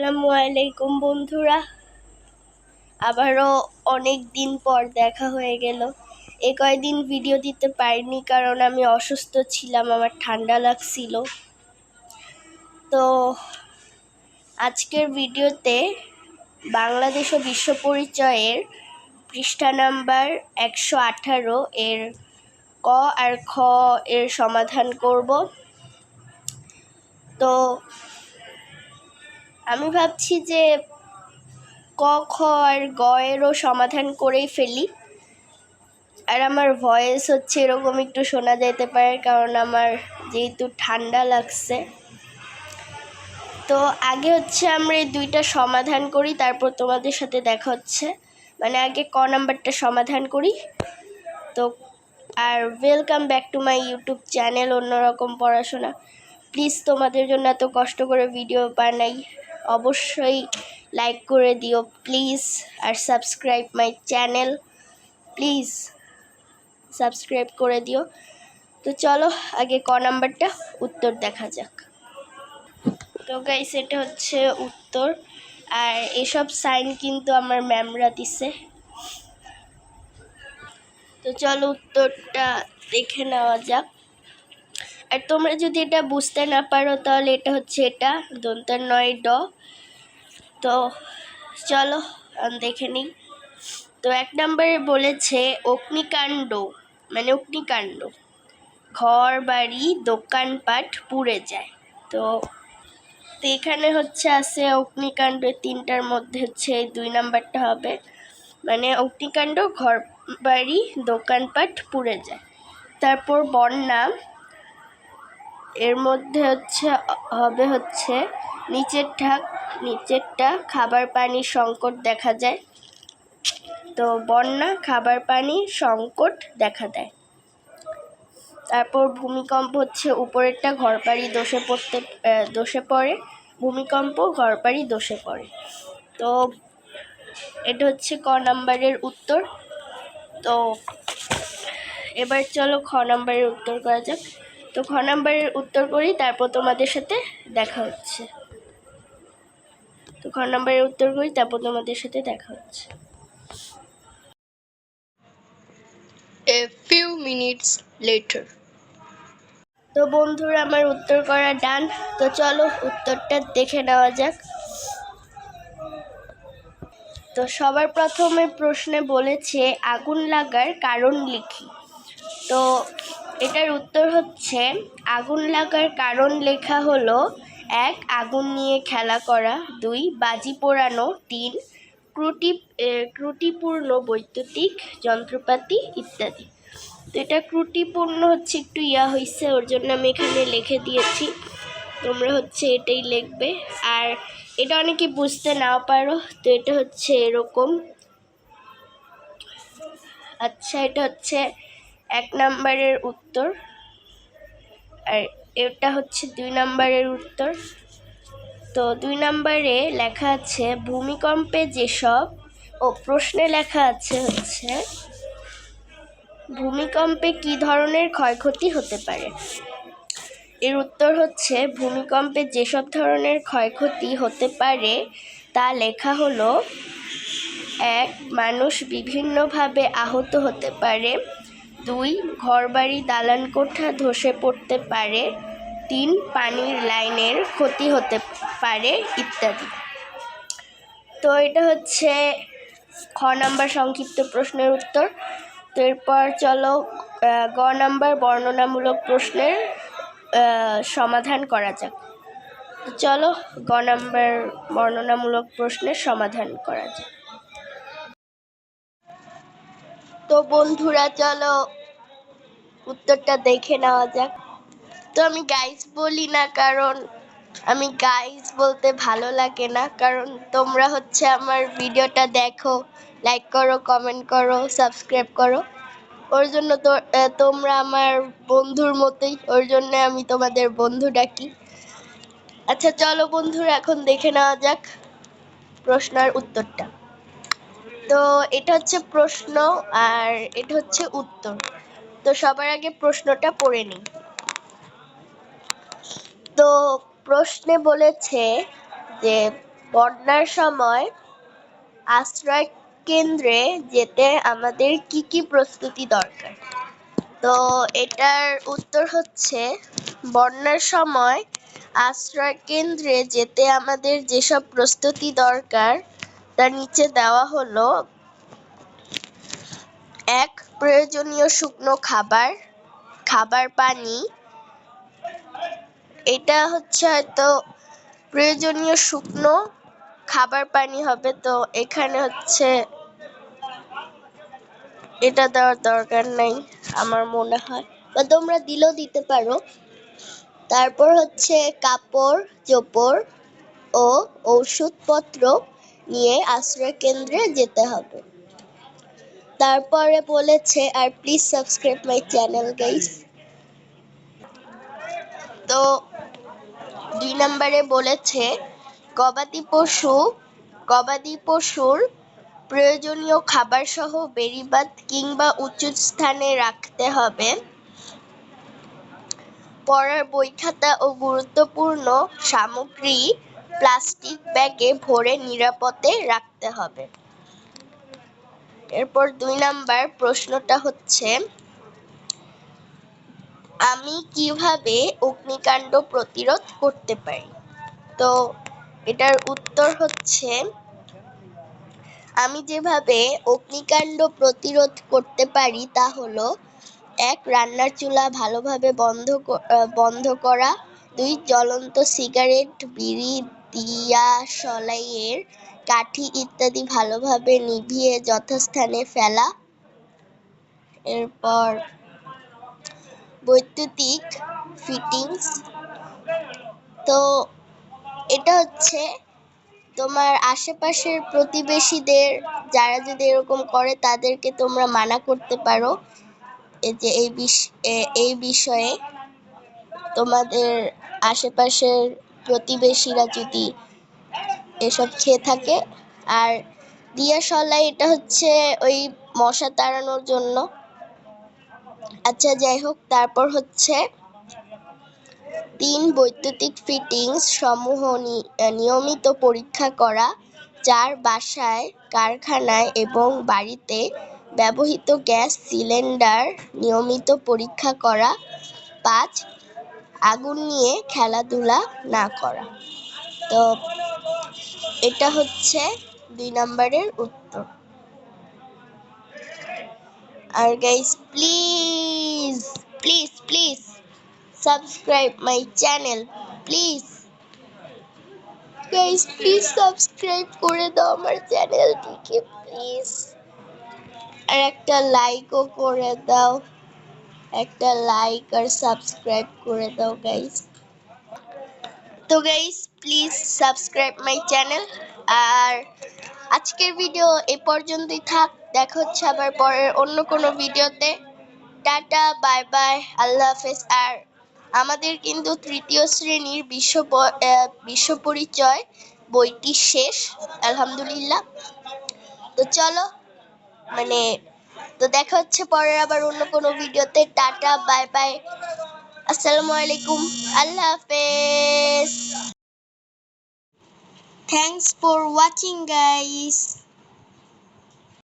আসসালামু আলাইকুম বন্ধুরা। আবারও অনেক দিন পর দেখা হয়ে গেল। এ কয়দিন ভিডিও দিতে পারিনি কারণ আমি অসুস্থ ছিলাম, আমার ঠান্ডা লাগছিল। তো আজকের ভিডিওতে বাংলাদেশ ও বিশ্ব পরিচয়ের পৃষ্ঠা নাম্বার একশো আঠারো এর ক আর খ এর সমাধান করব। তো আমি ভাবছি যে ক, খ আর গ এরও সমাধান করেই ফেলি। আর আমার ভয়েস হচ্ছে এরকম একটু শোনা যেতে পারে, কারণ আমার যেহেতু ঠান্ডা লাগছে। তো আগে হচ্ছে আমরা এই দুইটা সমাধান করি, তারপর তোমাদের সাথে দেখা হচ্ছে। মানে আগে ক নাম্বারটা সমাধান করি। তো আর welcome back to my YouTube channel অন্যরকম পড়াশোনা। প্লিজ তোমাদের জন্য এত কষ্ট করে ভিডিও বানাই। অবশ্যই লাইক করে দিও please R subscribe my channel please subscribe করে দিও। তো চলো, আগে ক নাম্বারটা? উত্তর দেখা যাক। তো গাইস এটা হচ্ছে উত্তর। আর এসব সাইন কিন্তু আমার ম্যামরা দিছে। তো চলো উত্তরটা দেখে নেওয়া যাক। আর তোমরা যদি এটা বুঝতে না পারো, তাহলে এটা হচ্ছে এটা, দন্তার নয়, ড। তো চলো দেখে নিই। তো এক নম্বরে বলেছে, অগ্নিকাণ্ড মানে অগ্নিকাণ্ড। ঘর, বাড়ি দোকানপাট পুড়ে যায়। তো তো এখানে হচ্ছে আছে অগ্নিকাণ্ড তিনটার মধ্যে হচ্ছে দুই নাম্বারটা হবে। মানে অগ্নিকাণ্ড, ঘর, বাড়ি দোকানপাট পুড়ে যায়। তারপর বন্যা এর মধ্যে হচ্ছে, হবে হচ্ছে নিচেরটা নিচেরটা খাবার পানির সংকট দেখা যায় তো বন্যা, খাবার পানি সংকট দেখা দেয়। তারপর ভূমিকম্প হচ্ছে উপরেরটা, ঘরবাড়ি দোষে পড়তে দোষে পড়ে। ভূমিকম্প, ঘরবাড়ি দোষে পড়ে। তো এটা হচ্ছে ক নাম্বারের উত্তর। তো এবার চলো খ নাম্বারের উত্তর করা যাক। তো খ নাম্বারের উত্তর করি তারপর তোমাদের সাথে দেখা হচ্ছে। তো খ নাম্বারের উত্তর করি তারপর তোমাদের সাথে দেখা হচ্ছে। A few minutes later. তো বন্ধুরা আমার উত্তর করা ডান। তো চলো উত্তরটা দেখে নেওয়া যাক। তো সবার প্রথমে প্রশ্নে বলেছে আগুন লাগার কারণ লিখি। তো এটার উত্তর হচ্ছে, আগুন লাগার কারণ লেখা হলো, এক, আগুন নিয়ে খেলা করা, দুই, বাজি পোড়ানো, তিন, ক্রুটি ক্রুটিপূর্ণ বৈদ্যুতিক যন্ত্রপাতি ইত্যাদি। তো এটা ত্রুটিপূর্ণ হচ্ছে একটু ইয়া হয়েছে ওর জন্য আমি এখানে লিখে দিয়েছি। তোমরা হচ্ছে এটাই লিখবে। আর এটা অনেকে বুঝতে নাও পারো, তো এটা হচ্ছে এরকম। আচ্ছা এটা হচ্ছে এক নাম্বারের উত্তর। আর এটা হচ্ছে দুই নাম্বারের উত্তর। তো দুই নাম্বারে লেখা আছে, ভূমিকম্পে যেসব ও প্রশ্নে লেখা আছে হচ্ছে, ভূমিকম্পে কি ধরনের ক্ষয়ক্ষতি হতে পারে? এর উত্তর হচ্ছে, ভূমিকম্পে যেসব ধরনের ক্ষয়ক্ষতি হতে পারে তা লেখা হলো, এক, মানুষ বিভিন্নভাবে আহত হতে পারে দুই, ঘরবাড়ি দালান কোঠা ধসে পড়তে পারে, তিন, পানির লাইনের ক্ষতি হতে পারে, ইত্যাদি। তো এটা হচ্ছে খ নাম্বার সংক্ষিপ্ত প্রশ্নের উত্তর। তো এরপর চলো গ নাম্বার বর্ণনামূলক প্রশ্নের সমাধান করা যাক। চলো, গ নাম্বার বর্ণনামূলক প্রশ্নের সমাধান করা যাক। তো বন্ধুরা, চলো উত্তরটা দেখে নেওয়া যাক। তো আমি গাইস বলি না, কারণ আমি গাইস বলতে ভালো লাগে না। কারণ তোমরা হচ্ছে আমার ভিডিওটা দেখো লাইক করো কমেন্ট করো সাবস্ক্রাইব করো। ওর জন্য তো তোমরা আমার বন্ধুর মতোই, ওর জন্য আমি তোমাদের বন্ধু ডাকি। আচ্ছা চলো বন্ধুরা, এখন দেখে নেওয়া যাক প্রশ্নের উত্তরটা। তো এটা হচ্ছে প্রশ্ন আর এটা হচ্ছে উত্তর। তো সবার আগে প্রশ্নটা পড়ে নিই। তো প্রশ্নে বলেছে যে, বন্যার সময় আশ্রয় কেন্দ্রে যেতে আমাদের কি কি প্রস্তুতি দরকার? তো এটার উত্তর হচ্ছে, বন্যার সময় আশ্রয় কেন্দ্রে যেতে আমাদের যেসব প্রস্তুতি দরকার তার নিচে দেওয়া হলো এক প্রয়োজনীয় শুকনো খাবার খাবার পানি। এটা হচ্ছে হয়তো প্রয়োজনীয় শুকনো খাবার পানি হবে, তো এখানে হচ্ছে এটা দেওয়ার দরকার নাই আমার মনে হয়। বা তোমরা দিলেও দিতে পারো। তারপর হচ্ছে কাপড়, চোপড় ও ওষুধপত্র নিয়ে আশ্রয় কেন্দ্রে যেতে হবে। তারপরে বলেছে, আর please subscribe my channel guys তো দুই নম্বরে বলেছে, গবাদি পশু, গবাদি পশুর প্রয়োজনীয় খাবার সহ বেড়িবাঁধ কিংবা উঁচু স্থানে রাখতে হবে। পড়ার বই খাতা ও গুরুত্বপূর্ণ সামগ্রী প্লাস্টিক ব্যাগে ভরে নিরাপদে রাখতে হবে। এরপর দুই নাম্বার প্রশ্নটা হচ্ছে, আমি কীভাবে অগ্নিকাণ্ড প্রতিরোধ করতে পারি? তো এটার উত্তর হচ্ছে, আমি যেভাবে অগ্নিকাণ্ড প্রতিরোধ করতে পারি তা হলো, এক, রান্নার চুলা ভালোভাবে বন্ধ বন্ধ করা, দুই, জ্বলন্ত সিগারেট, বিড়ি দিয়াশলাইয়ের কাঠি ইত্যাদি ভালোভাবে নিভিয়ে যথাস্থানে ফেলা। এরপর বৈদ্যুতিক ফিটিংস তো এটা হচ্ছে তোমার আশেপাশের প্রতিবেশীদের, যারা যদি এরকম করে তাদেরকে তোমরা মানা করতে পারো। যে এই এই বিষয়ে তোমাদের আশেপাশের প্রতিবেশীরা যদি এসব খেয়ে থাকে। আর দিয়াশলাই এটা হচ্ছে ওই মশা তাড়ানোর জন্য। আচ্ছা যাই হোক, তারপর হচ্ছে তিন বৈদ্যুতিক ফিটিংস সমূহ নিয়মিত পরীক্ষা করা চার বাসায়, কারখানায় এবং বাড়িতে ব্যবহৃত গ্যাস সিলিন্ডার নিয়মিত পরীক্ষা করা, পাঁচ আগুন নিয়ে খেলাধুলা না করা। তো এটা হচ্ছে দুই নম্বরের উত্তর। আর guys please please please subscribe my channel please guys please subscribe করে দাও আমার চ্যানেলটিকে প্লিজ আর একটা লাইকও করে দাও। একটা লাইক আর সাবস্ক্রাইব করে দাও গাইস তো guys please subscribe my channel আর আজকের ভিডিও এ পর্যন্তই থাক। দেখা হচ্ছে আবার পরের অন্য কোনো ভিডিওতে টাটা বাই বাই আল্লাহ হাফেজ। আর আমাদের কিন্তু তৃতীয় শ্রেণির বিশ্ব বিশ্ব পরিচয় বইটি শেষ, আলহামদুলিল্লাহ। তো চলো মানে তো দেখা হচ্ছে পরের আবার অন্য কোনো ভিডিওতে। Tata, bye bye. আসসালামু আলাইকুম। আল্লাহ হাফেজ। Thanks for watching guys